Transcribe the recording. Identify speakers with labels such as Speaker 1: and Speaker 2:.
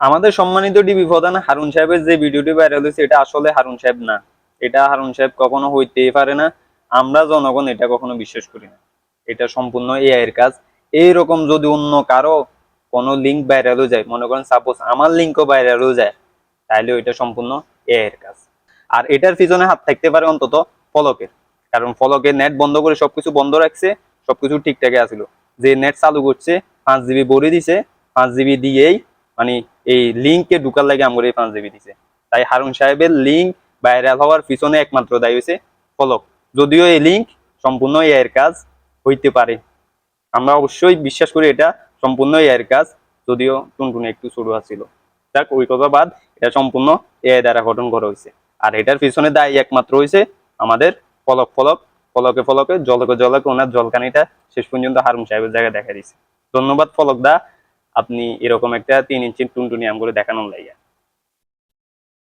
Speaker 1: আমাদের সম্মানিত ডিবি প্রধান হারুন সাহেবের যে ভিডিওটি ভাইরাল হয়েছে, এটা আসলে হারুন সাহেব না। এটা হারুন সাহেব কখনো হইতেই পারে না। আমরা জনগণ এটা কখনো বিশ্বাস করি না। এটা সম্পূর্ণ এআই এর কাজ। এইরকম যদি অন্য কারও কোনো লিঙ্ক ভাইরাল হয়ে যায়, মনে করেন সাপোজ আমার লিঙ্কও হয়ে যায় তাহলে ওইটা সম্পূর্ণ এআই এর কাজ। আর এটার পিছনে হাত থাকতে পারে অন্তত ফলকের। কারণ ফলকের নেট বন্ধ করে সবকিছু বন্ধ রাখছে, সবকিছু ঠিকঠাকই আছিল। যে নেট চালু করছে, পাঁচ জিবি ভরে দিছে, পাঁচ জিবি দিয়েই মানে এই লিঙ্কে ঢুকার লাগে আমার এই পাঁচ জিবি দিছে। তাই হারুন সাহেবের লিঙ্ক ভাইরাল হওয়ার পিছনে একমাত্র দায়ী হয়েছে ফলক। যদিও এই লিঙ্ক সম্পূর্ণ এর কাজ হইতে পারে। আমরা অবশ্যই বিশ্বাস করি এটা সম্পূর্ণ এর কাজ, যদিও টুনটুনি একটু ছোট ছিল যাক, ওই কথা বাদ, এটা সম্পূর্ণ এআই দ্বারা গঠন করা হয়েছে আর এটার পিছনে দায়ী একমাত্র হয়েছে আমাদের ফলক ফলক, ফলকে ফলকে, জলকে জলকে ওনার জলকানিটা শেষ পর্যন্ত হারুন সাহেবের জায়গায় দেখা দিয়েছে ধন্যবাদ ফলক দা আপনি এরকম একটা তিন ইঞ্চি টুনটুনি আমগুলো দেখানোর লাইয়া।